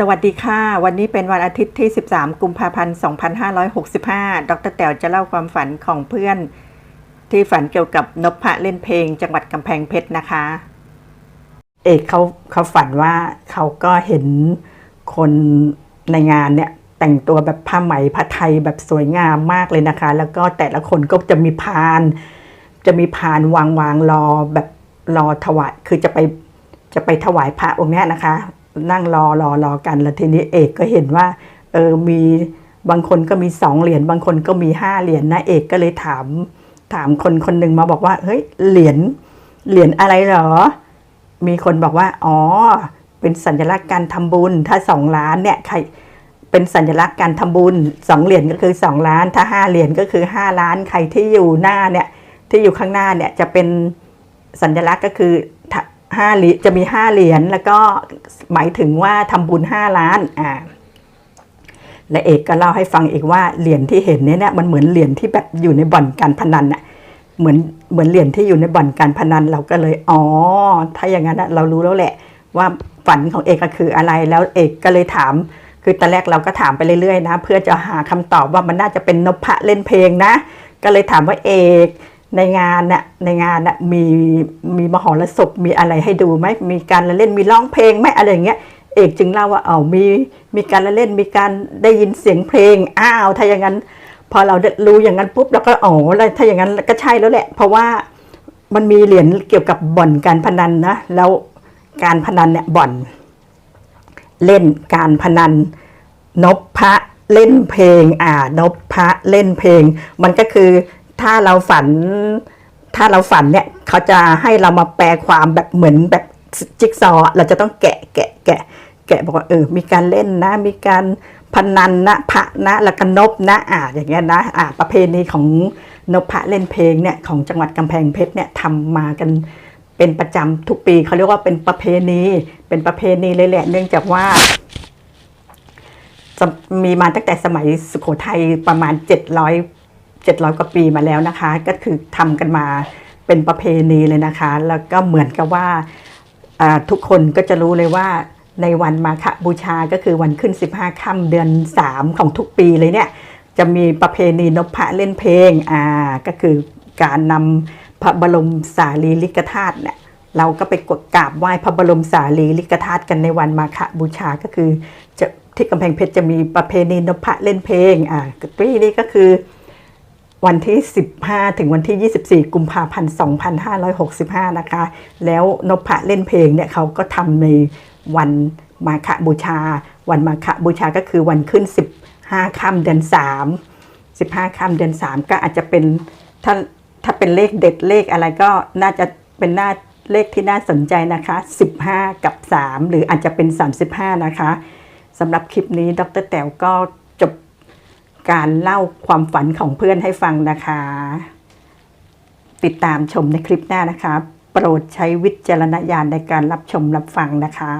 สวัสดีค่ะ วันนี้เป็นวันอาทิตย์ที่ 13 กุมภาพันธ์ 2565 ดรแต๋วจะเล่าความฝันของเพื่อน ที่ฝันเกี่ยวกับนพพะเล่นเพลง จังหวัดกำแพงเพชรนะคะ เอกเขาเขาฝันว่าเขาก็เห็นคนในงานเนี่ย แต่งตัวแบบผ้าไหมผ้าไทยแบบสวยงามมากเลยนะคะ แล้วก็แต่ละคนก็จะมีพาน จะมีพานวางวางรอแบบรอถวายคือจะไปจะไปถวายพระองค์เนี้ยนะคะ นั่งรอรอรอกัน แล้วทีนี้เอกก็เห็นว่าเออมีบางคนก็มีสองเหรียญบางคนก็มีห้าเหรียญนะเอกก็เลยถามถามคนคนหนึ่งมาบอกว่าเฮ้ยเหรียญเหรียญอะไรเหรอ มีคนบอกว่า อ๋อ เป็นสัญลักษณ์การทำบุญ ถ้าสองล้านเนี่ยใครเป็นสัญลักษณ์การทำบุญสองเหรียญก็คือสองล้าน ถ้าห้าเหรียญก็คือห้าล้านใครที่อยู่หน้าเนี่ยที่อยู่ข้างหน้าเนี่ยจะเป็นสัญลักษณ์ก็คือ ห้าจะมีห้าเหรียญแล้วก็หมายถึงว่าทำบุญห้าล้านอ่าและเอกก็เล่าให้ฟังอีกว่าเหรียญที่เห็นเนี่ยเนี่ยมันเหมือนเหรียญที่แบบอยู่ในบ่อนการพนันน่ะเหมือนเหมือนเหรียญที่อยู่ในบ่อนการพนันเราก็เลยอ๋อถ้าอย่างนั้นเรารู้แล้วแหละ ว่าฝันของเอกก็คืออะไรแล้วเอกก็เลยถาม คือตอนแรกเราก็ถามไปเรื่อยๆนะ เพื่อจะหาคำตอบว่ามันน่าจะเป็นนพะเล่นเพลงนะ ก็เลยถามว่าเอก ในงานน่ะในงานน่ะมีมีมหรสพมีอะไรให้ดูไหมมีการละเล่นมีร้องเพลงไหมอะไรอย่างเงี้ยเอกจึงเล่าว่าเอามีมีการละเล่นมีการได้ยินเสียงเพลงอ้าวถ้าอย่างนั้น พอเราได้รู้อย่างนั้นปุ๊บเราก็อ๋อแล้วถ้าอย่างนั้นก็ใช่แล้วแหละ เพราะว่ามันมีเหรียญเกี่ยวกับบ่อนการพนันนะแล้วการพนันเนี่ยบ่อน เล่นการพนันนพพระเล่นเพลง อ่านพพระเล่นเพลง มันก็คือ ถ้าเราฝัน ถ้าเราฝันเนี่ยเขาจะให้เรามาแปลความแบบเหมือนแบบจิ๊กซอว์เราจะต้องแกะแกะแกะ แกะบอกว่าเออ มีการเล่นนะ มีการพนันนะพระนะแล้วก็นบนะอ่าอย่างเงี้ยนะอ่าประเพณีของนพพระเล่นเพลงเนี่ยของจังหวัดกำแพงเพชรเนี่ยทำมากันเป็นประจำทุกปีเขาเรียกว่าเป็นประเพณี เป็นประเพณีเลยแหละ เนื่องจากว่าจะมีมาตั้งแต่สมัยสุโขทัยประมาณ 700 700 กว่าปีมาแล้วนะคะ ก็คือทำกันมาเป็นประเพณีเลยนะคะ แล้วก็เหมือนกับว่าทุกคนก็จะรู้เลยว่าในวันมาฆบูชาก็คือวันขึ้น 15ค่ำเดือน 3 ของทุกปีเลยเนี่ยจะมีประเพณีนพะเล่นเพลงอ่าก็คือการนำพระบรมสารีริกธาตุเนี่ยเราก็ไปกดกราบไหว้พระบรมสารีริกธาตุกันในวันมาฆบูชาก็คือจะที่กำแพงเพชรจะมีประเพณีนพพะเล่นเพลงอ่าปีนี้ก็คือ วันที่ 15 ถึงวันที่ 24 กุมภาพันธ์ 2565 นะคะ แล้วนพะเล่นเพลงเนี่ยเขาก็ทำในวันมาฆบูชา วันมาฆบูชาก็คือวันขึ้น 15ค่ำเดือน 3 15ค่ำเดือน 3 ก็อาจจะเป็นถ้าถ้าเป็นเลขเด็ดเลขอะไรก็น่าจะเป็นหน้าเลขที่น่าสนใจนะคะ 15 กับ 3 หรืออาจจะเป็น 35 นะคะสำหรับคลิปนี้ดรแต๋วก็ การเล่าความฝันของเพื่อนให้ฟังนะคะ ติดตามชมในคลิปหน้านะคะ โปรดใช้วิจารณญาณในการรับชมรับฟังนะคะ